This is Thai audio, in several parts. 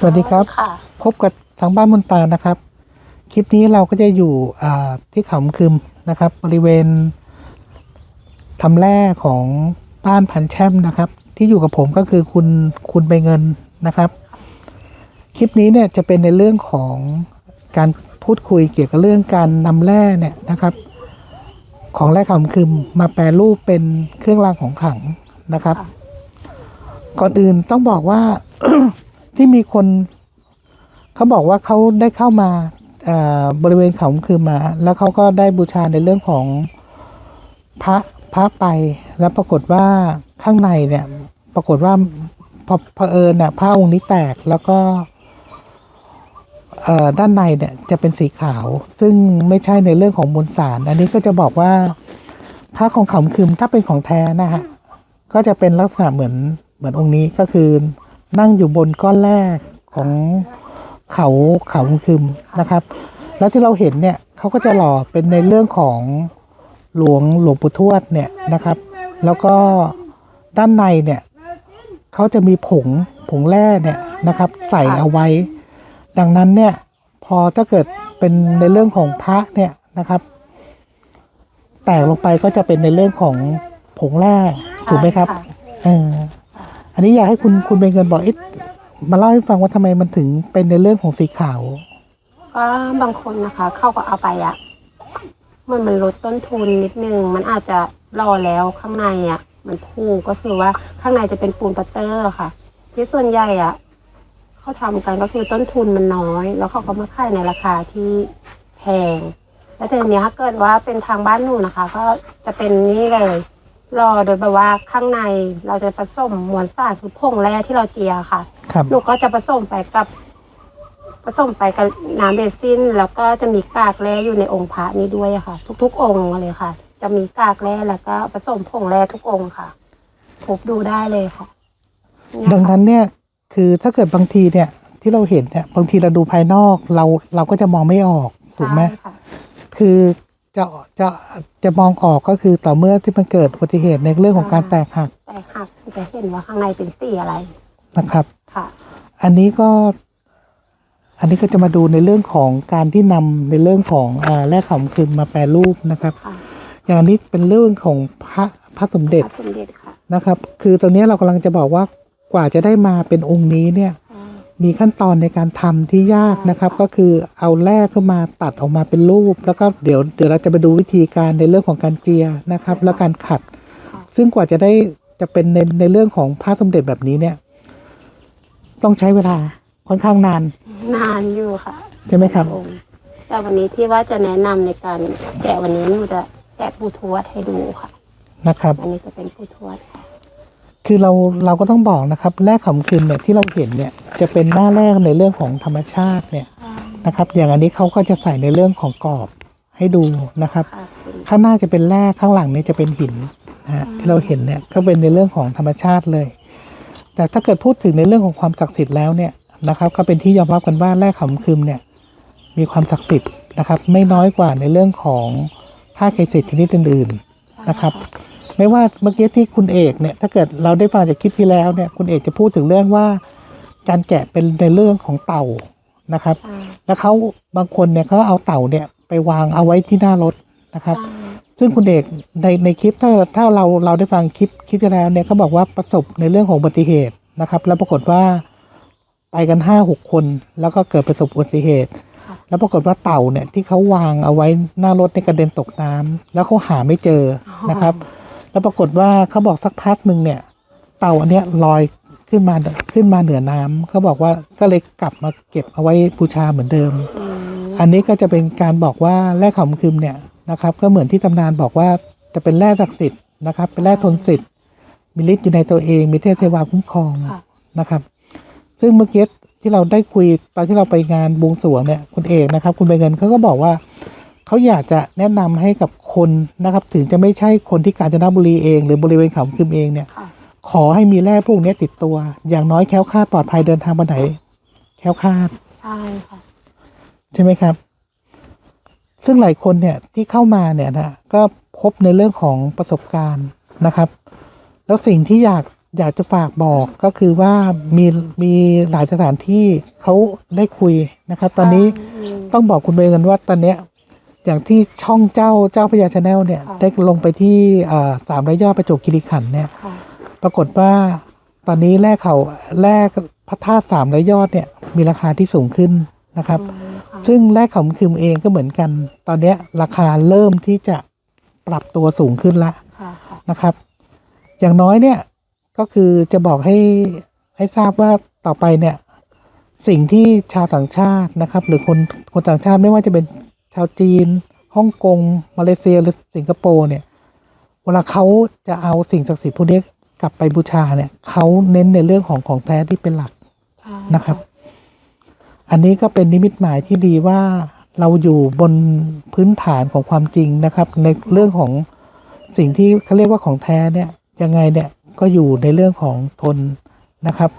สวัสดีครับ ค่ะพบกับทางบ้านมนตานะครับ คลิปนี้เราก็จะอยู่อ่าที่เขาคึมนะครับ บริเวณทำแร่ของบ้านพันแช่มนะครับ ที่อยู่กับผมก็คือคุณคุณใบเงินนะครับ คลิปนี้เนี่ยจะเป็นในเรื่องของการพูดคุยเกี่ยวกับเรื่องการนำแร่เนี่ยนะครับ ของแร่เขาคึมมาแปรรูปเป็นเครื่องรางของขลังนะครับค่ะก่อนอื่นต้องบอกว่า ที่มีคนเขาบอกว่าเขาได้เข้ามาบริเวณเขาคือมา แล้วเขาก็ได้บูชาในเรื่องของพระพระไป แล้วปรากฏว่าข้างในเนี่ย ปรากฏว่าพอเผอิญเนี่ยพระองค์นี้แตกแล้วก็ด้านในเนี่ยจะเป็นสีขาว ซึ่งไม่ใช่ในเรื่องของมวลสาร อันนี้ก็จะบอกว่าพระของเขาคืมถ้าเป็นของแท้นะฮะก็จะเป็นลักษณะเหมือนเหมือนองค์นี้ก็คือ นั่งอยู่บนก้อนแรกของเขาเขาคึมนะครับ แล้วที่เราเห็นเนี่ยเขาก็จะหล่อเป็นในเรื่องของหลวงหลวงปู่ทวดเนี่ยนะครับ แล้วก็ด้านในเนี่ยเขาจะมีผงผงแร่เนี่ยนะครับ ใส่เอาไว้ ดังนั้นเนี่ยพอถ้าเกิดเป็นในเรื่องของพระเนี่ยนะครับ แตกลงไปก็จะเป็นในเรื่องของผงแร่ถูกไหมครับใช่ะเออ อันนี้อยากให้คุณคุณเป็นเงินบอกเอ๊ะมาเล่าให้ฟังว่าทำไมมันถึงเป็นในเรื่องของสีขาว ก็บางคนนะคะ เข้าก็เอาไปอะมันมันลดต้นทุนนิดนึง มันอาจจะรอแล้วข้างในอะมันถูกก็คือว่าข้างในจะเป็นปูนปัตเตอร์ค่ะ ที่ส่วนใหญ่อะเขาทำกันก็คือต้นทุนมันน้อย แล้วเขาก็มาขายในราคาที่แพง แล้วแต่ทีเนี้ยถ้าเกิดว่าเป็นทางบ้านหนูนะคะ ก็จะเป็นนี่เลย รอโดยแบบว่าข้างในเราจะผสมมวลสารคือผงแร่ที่เราเจียค่ะครับหนูก็จะผสมไปกับผสมไปกับน้ำเบซินแล้วก็จะมีกากแร่อยู่ในองค์พระนี้ด้วยอะค่ะ ทุก ๆ องค์เลยค่ะ จะมีกากแร่แล้วก็ผสมผงแร่ทุกองค์ค่ะพบดูได้เลยค่ะเยค่ะ ดังนั้นเนี่ยคือถ้าเกิดบางทีเนี่ย ที่เราเห็นเนี่ยบางทีเราดูภายนอกเราเราก็จะมองไม่ออกถูกไหมใช่ค่ะคือ จะจะจะมองออกก็คือต่อเมื่อที่มันเกิดอุบัติเหตุในเรื่องของการแตกหักแต่หักถึงจะเห็นว่าข้างในเป็นสีอะไรนะครับ ค่ะ อันนี้ก็ อันนี้ก็จะมาดูในเรื่องของการที่นำในเรื่องของอ่าแร่ขำคืนมาแปรรูปนะครับค่ะอย่างอันนี้เป็นเรื่องของพระพระสมเด็จพระสมเด็จค่ะนะครับ คือตรงนี้เรากำลังจะบอกว่ากว่าจะได้มาเป็นองค์นี้เนี่ยอ่า มีขั้นตอนในการทำที่ยากนะครับใช่ค่ะก็คือเอาแร่ขึ้นมาตัดออกมาเป็นรูป แล้วก็เดี๋ยวเดี๋ยวเราจะไปดูวิธีการในเรื่องของการเจียนะครับ และการขัดค่ะซึ่งกว่าจะได้จะเป็นในในเรื่องของพระสมเด็จแบบนี้เนี่ย ต้องใช้เวลาค่อนข้างนาน นานอยู่ค่ะ ใช่ไหมครับองค์แต่วันนี้ที่ว่าจะแนะนำในการแกะวันนี้หนูจะแกะปูทวดให้ดูค่ะ นะครับ อันนี้จะเป็นปูทวดค่ะ คือเราเราก็ต้องบอกนะครับแร่ขำคืนเนี่ยที่เราเห็นเนี่ยจะเป็นหน้าแรกในเรื่องของธรรมชาติเนี่ยนะครับ อย่างอันนี้เขาก็จะใส่ในเรื่องของกรอบให้ดูนะครับค่ะเป็นข้างหน้าจะเป็นแร่ข้างหลังเนี่ยจะเป็นหินนะฮะที่เราเห็นเนี่ยก็เป็นในเรื่องของธรรมชาติเลย แต่ถ้าเกิดพูดถึงในเรื่องของความศักดิ์สิทธิ์แล้วเนี่ยนะครับ ก็เป็นที่ยอมรับกันว่าแร่ขำคืมเนี่ยมีความศักดิ์สิทธิ์นะครับ ไม่น้อยกว่าในเรื่องของผ้าเกจิชนิดอื่น ๆนะครับ ไม่ว่าเมื่อกี้ที่คุณเอกเนี่ยถ้าเกิดเราได้ฟังจากคลิปที่แล้วเนี่ยคุณเอกจะพูดถึงเรื่องว่า การแกะเป็นในเรื่องของเต่านะครับอ่าแล้วเขาบางคนเนี่ยเขาเอาเต่าเนี่ยไปวางเอาไว้ที่หน้ารถนะครับใช่ซึ่งคุณเอกในในคลิปถ้าถ้าเราเราได้ฟังคลิปคลิปที่แล้วเนี่ยเขาบอกว่าประสบในเรื่องของอุบัติเหตุนะครับ แล้วปรากฏว่าไปกันห้าหกคน แล้วก็เกิดประสบอุบัติเหตุค่ะแล้วปรากฏว่าเต่าเนี่ยที่เขาวางเอาไว้หน้ารถในยกระเด็นตกน้ำแล้วเขาหาไม่เจอนะครับ แล้วปรากฏว่าเขาบอกสักพักหนึ่งเนี่ย เต่าอันเนี้ยลอยขึ้นมาขึ้นมาเหนือน้ำเขาบอกว่าก็เลยกลับมาเก็บเอาไว้บูชาเหมือนเดิมอืมอันนี้ก็จะเป็นการบอกว่าแร่ขำคืมเนี่ยนะครับ ก็เหมือนที่ตำนานบอกว่าจะเป็นแร่ศักดิ์สิทธิ์นะครับ เป็นแร่ทนสิทธิ์มีฤทธิ์อยู่ในตัวเอง มีเทพเทวาคุ้มครองค่ะนะครับ ซึ่งเมื่อกี้ที่เราได้คุยตอนที่เราไปงานบวงสรวงเนี่ยคุณเอกนะครับ คุณใบเงินเขาก็บอกว่า เขาอยากจะแนะนำให้กับคนนะครับ ถึงจะไม่ใช่คนที่กาญจนบุรีเอง หรือบริเวณเขาคืมเองเนี่ยค่ะขอให้มีแร่พวกนี้ติดตัว อย่างน้อยแคล้วคลาดปลอดภัยเดินทางไปไหนแคล้วคลาดใช่ค่ะใช่ไหมครับ ซึ่งหลายคนเนี่ยที่เข้ามาเนี่ยนะก็พบในเรื่องของประสบการณ์นะครับ แล้วสิ่งที่อยากอยากจะฝากบอกก็คือว่ามีมีหลายสถานที่เขาได้คุยนะครับ ตอนนี้อืมต้องบอกคุณเบย์กันว่าตอนเนี้ย อย่างที่ช่องเจ้าเจ้าพญาชาแนลเนี่ยค่ะได้ลงไปที่อ่าสามร้อยยอดประจวบคีรีขันธ์เนี่ยค่ะปรากฏว่าตอนนี้แร่เขาแร่พระธาตุสามร้อยยอดเนี่ยมีราคาที่สูงขึ้นนะครับอืมค่ะซึ่งแร่เขาคืมเองก็เหมือนกัน ตอนเนี้ยราคาเริ่มที่จะปรับตัวสูงขึ้นละค่ะค่ะนะครับ อย่างน้อยเนี่ยก็คือจะบอกให้ให้ทราบว่าต่อไปเนี่ยสิ่งที่ชาวต่างชาตินะครับ หรือคนคนต่างชาติไม่ว่าจะเป็น ชาวจีนฮ่องกงมาเลเซียหรือสิงคโปร์เนี่ยเวลาเขาจะเอาสิ่งศักดิ์สิทธิ์พวกนี้กลับไปบูชาเนี่ยเขาเน้นในเรื่องของของแท้ที่เป็นหลักใช่นะครับ อันนี้ก็เป็นนิมิตหมายที่ดีว่าเราอยู่บนพื้นฐานของความจริงนะครับ ในเรื่องของสิ่งที่เขาเรียกว่าของแท้เนี่ยยังไงเนี่ยก็อยู่ในเรื่องของทนนะครับ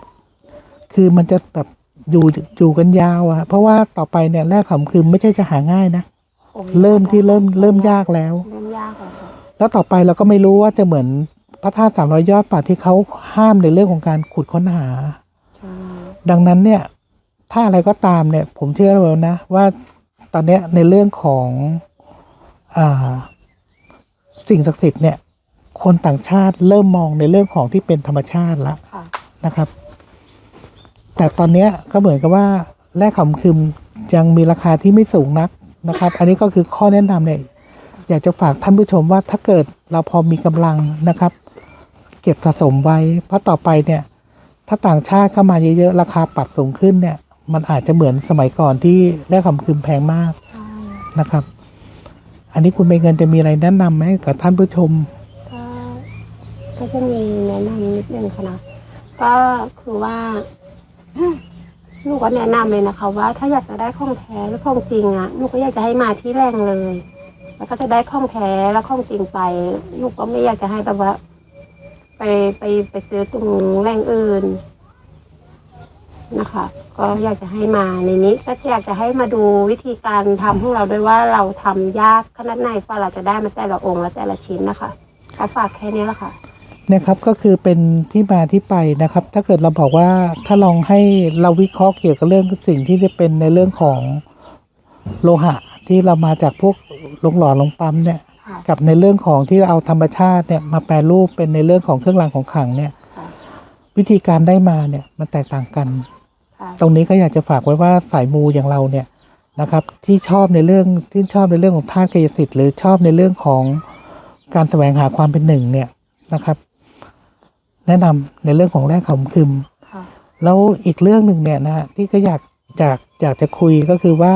คือมันจะแบบ อยู่อยู่กันยาวอะเพราะว่าต่อไปเนี่ยแร่ขำคือไม่ใช่จะหาง่ายนะโอ้ยเริ่มที่เริ่มเริ่มยากแล้วเริ่มยากแล้วค่ะแล้วต่อไปเราก็ไม่รู้ว่าจะเหมือนพระธาตุสามร้อยยอดป่าที่เขาห้ามในเรื่องของการขุดค้นหาใช่ดังนั้นเนี่ย ถ้าอะไรก็ตามเนี่ย ผมเชื่อแล้วนะ ว่าตอนเนี้ยในเรื่องของอ่าสิ่งศักดิ์สิทธิ์เนี่ย คนต่างชาติเริ่มมองในเรื่องของที่เป็นธรรมชาติละค่ะนะครับ แต่ตอนเนี้ยก็เหมือนกับว่าแร่ขำคืมยังมีราคาที่ไม่สูงนักนะครับ อันนี้ก็คือข้อแนะนำเนี่ยอยากจะฝากท่านผู้ชมว่าถ้าเกิดเราพอมีกำลังนะครับ เก็บสะสมไว้ เพราะต่อไปเนี่ยถ้าต่างชาติเข้ามาเยอะๆราคาปรับสูงขึ้นเนี่ย มันอาจจะเหมือนสมัยก่อนที่แร่ขำคืมแพงมากนะครับ อันนี้คุณเบเงินจะมีอะไรแนะนำไหมกับท่านผู้ชม ก็ก็จะมีแนะนำนิดนึงค่ะนะก็คือว่า หนูกก็แนะนำเลยนะคะว่าถ้าอยากจะได้ของแท้หรือของจริงอะหนูกก็อยากจะให้มาที่แรงเลย แล้วก็จะได้ของแท้แล้วของจริงไปหนูกก็ไม่อยากจะให้แบบว่า ไปไปไปซื้อตรงแรงอื่นนะคะ ก็อยากจะให้มาในนี้ก็อยากจะให้มาดูวิธีการทำของเราด้วยว่าเราทำยากขนาดไหนกว่าเราจะได้มาแต่ละองค์และแต่ละชิ้นนะคะก็ฝากแค่นี้แหละค่ะ นี่ยครับก็คือเป็นที่มาที่ไปนะครับ ถ้าเกิดเราบอกว่าถ้าลองให้เราวิเคราะห์เกี่ยวกับเรื่องสิ่งที่จะเป็นในเรื่องของโลหะที่เรามาจากพวกลงหล่อลงปั๊มเนี่ยค่ะกับในเรื่องของที่เอาธรรมชาติเนี่ยมาแปรรูปเป็นในเรื่องของเครื่องรางของขลังเนี่ยค่ะวิธีการได้มาเนี่ยมันแตกต่างกันค่ะตรงนี้ก็อยากจะฝากไว้ว่าสายมูอย่างเราเนี่ยนะครับ ที่ชอบในเรื่องที่ชอบในเรื่องของธาตุกายสิทธิ์หรือชอบในเรื่องของการแสวงหาความเป็นหนึ่งเนี่ยนะครับ แนะนำในเรื่องของแร่ขำคึมค่ะแล้วอีกเรื่องหนึ่งเนี่ยนะฮะที่ก็อยากอยากอยากจะคุยก็คือว่า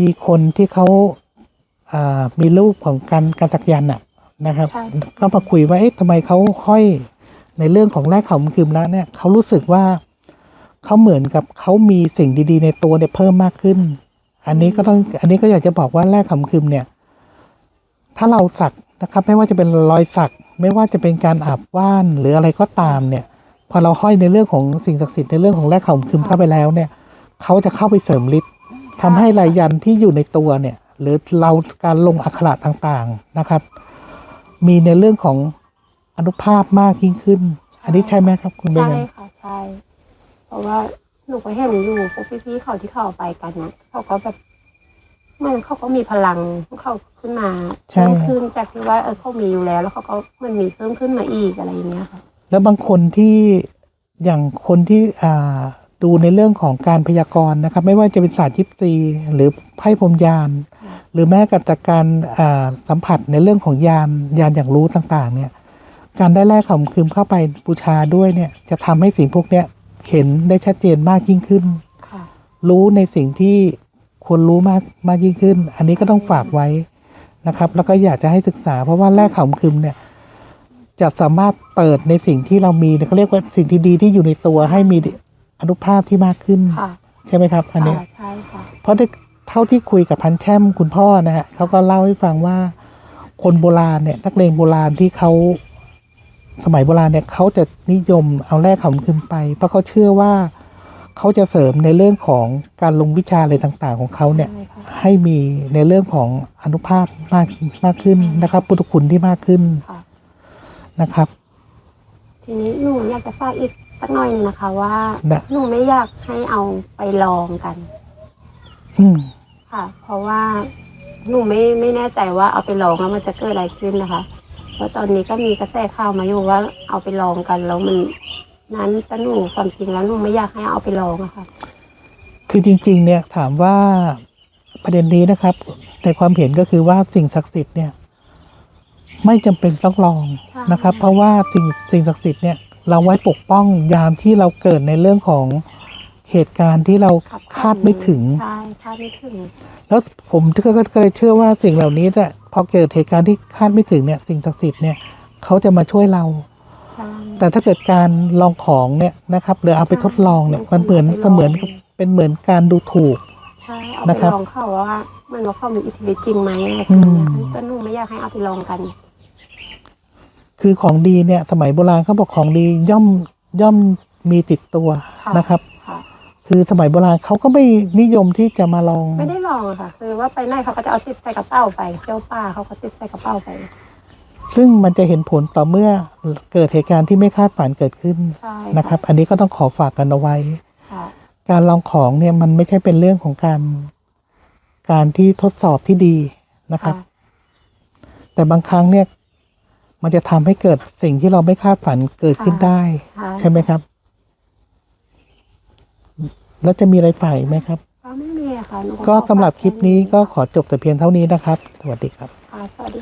มีคนที่เขาอ่ามีรูปของการการสักยันต์อะนะครับใช่ก็มาคุยว่าเอ๊ะทำไมเขาห้อยในเรื่องของแร่ขำคึมแล้วเนี่ยเขารู้สึกว่าเขาเหมือนกับเขามีสิ่งดีๆ ในตัวเนี่ยเพิ่มมากขึ้น อันนี้ก็ต้องอันนี้ก็อยากจะบอกว่าแร่ขำคึมเนี่ย ถ้าเราสักนะครับ ไม่ว่าจะเป็นรอยสัก ไม่ว่าจะเป็นการอาบว่านหรืออะไรก็ตามเนี่ย พอเราห้อยในเรื่องของสิ่งศักดิ์สิทธิ์ในเรื่องของแร่ขำคึมเข้าไปแล้วเนี่ยเขาจะเข้าไปเสริมฤทธิ์ทำให้ลายยันที่อยู่ในตัวเนี่ย หรือเราการลงอักขระต่างๆนะครับ มีในเรื่องของอนุภาพมากยิ่งขึ้น อันนี้ใช่ไหมครับ คุณเบใช่ค่ะใช่ เพราะว่าหนูก็เห็นอยู่พวกพี่ๆเขาที่เขาไปกันนะเขาก็แบบ มันเขาก็มีพลังของเขาขึ้นมาใช่ เพิ่มขึ้นจากที่ว่าเออเขามีอยู่แล้ว แล้วเขาก็มันมีเพิ่มขึ้นมาอีกอะไรอย่างเงี้ยค่ะ แล้วบางคนที่อย่างคนที่อ่าดูในเรื่องของการพยากรณ์นะครับ ไม่ว่าจะเป็นศาสตร์ยิปซีหรือไพ่พรหมยาน หรือแม้กระทั่งการอ่าสัมผัสในเรื่องของยานยานอย่างรู้ต่างๆ เนี่ย การได้แลกของคืมเข้าไปบูชาด้วยเนี่ย จะทำให้สิ่งพวกเนี้ยเห็นได้ชัดเจนมากยิ่งขึ้น ค่ะ รู้ในสิ่งที่ ควรรู้มากมากยิ่งขึ้น อันนี้ก็ต้องฝากไว้นะครับ แล้วก็อยากจะให้ศึกษา เพราะว่าแรกขำคืมเนี่ยจะสามารถเปิดในสิ่งที่เรามีเขาเรียกว่าสิ่งที่ดีที่อยู่ในตัวให้มีอนุภาพที่มากขึ้นค่ะใช่ไหมครับ อันเนี้ยค่ะใช่ค่ะเพราะได้เท่าที่คุยกับพันแช่มคุณพ่อนะฮะเขาก็เล่าให้ฟังว่า คนโบราณเนี่ยนักเลงโบราณที่เขาสมัยโบราณเนี่ยเขาจะนิยมเอาแร่ขำขึ้นไป เพราะเขาเชื่อว่า เขาจะเสริมในเรื่องของการลงวิชาอะไรต่างๆ ของเขาเนี่ยใช่ค่ะให้มีในเรื่องของอนุภาพมากมากขึ้นนะครับ พุทธคุณที่มากขึ้นค่ะนะครับททีนี้หนูอยากจะฝากอีกสักหน่อยหนึงนะคะ ว่านะหนูไม่อยากให้เอาไปลองกัน อืมค่ะ เพราะว่าหนูไม่ไม่แน่ใจว่าเอาไปลองแล้วมันจะเกิดอะไรขึ้นนะคะ เพราะตอนนี้ก็มีกระแสข่าวมาอยู่ว่าเอาไปลองกันแล้วมัน นั้นแต่หนูความจริงแล้วหนูไม่อยากให้เอาไปลองอะค่ะ คือจริง ๆ เนี่ยถามว่าประเด็นนี้นะครับ ในความเห็นก็คือว่าสิ่งศักดิ์สิทธิ์เนี่ย ไม่จำเป็นต้องลองใช่นะครับ เพราะว่าสิ่งสิ่งศักดิ์สิทธิ์เนี่ยเราไว้ปกป้องยามที่เราเกิดในเรื่องของเหตุการณ์ที่เราขับคาดไม่ถึงใช่คาดไม่ถึง แล้วผมก็ก็เลยเชื่อว่าสิ่งเหล่านี้เนี่ยพอเกิดเหตุการณ์ที่คาดไม่ถึงเนี่ย สิ่งศักดิ์สิทธิ์เนี่ยเขาจะมาช่วยเราใช่ แต่ถ้าเกิดการลองของเนี่ยนะครับหรือเอาไปทดลองเนี่ยมันเหมือนเสมือนกับเป็นเหมือนการดูถูก ใช่เอานะไปครับลองเขาว่ามันว่าเขามีอิทธิฤทธิ์จริงไหมอะไรพวกเนี้ยอืม ก็หนูไม่อยากให้เอาไปลองกัน คือของดีเนี่ยสมัยโบราณเขาบอกของดีย่อมย่อมมีติดตัวค่ะ นะครับ ค่ะ คือสมัยโบราณเขาก็ไม่นิยมที่จะมาลอง ไม่ได้ลองอะค่ะ คือว่าไปไหนเขาก็จะเอาติดใส่กระเป๋าไปเที่ยวป่าเขาก็ติดใส่กระเป๋าไป ซึ่งมันจะเห็นผลต่อเมื่อเกิดเหตุการณ์ที่ไม่คาดฝันเกิดขึ้นใช่นะครับ อันนี้ก็ต้องขอฝากกันเอาไว้ค่ะการลองของเนี่ยมันไม่ใช่เป็นเรื่องของการการที่ทดสอบที่ดีนะครับค่ะแต่บางครั้งเนี่ยมันจะทำให้เกิดสิ่งที่เราไม่คาดฝันเกิดขึ้นได้ ใช่ใช่ไหมครับ แล้วจะมีอะไรฝ่ายไหมครับก็ไม่มีอะค่ะหนูก็ขอสำหรับฝาคลิปนี้แนี้ก็ขอจบแต่เพียงเท่านี้นะครับ สวัสดีครับค่ะสวัสดี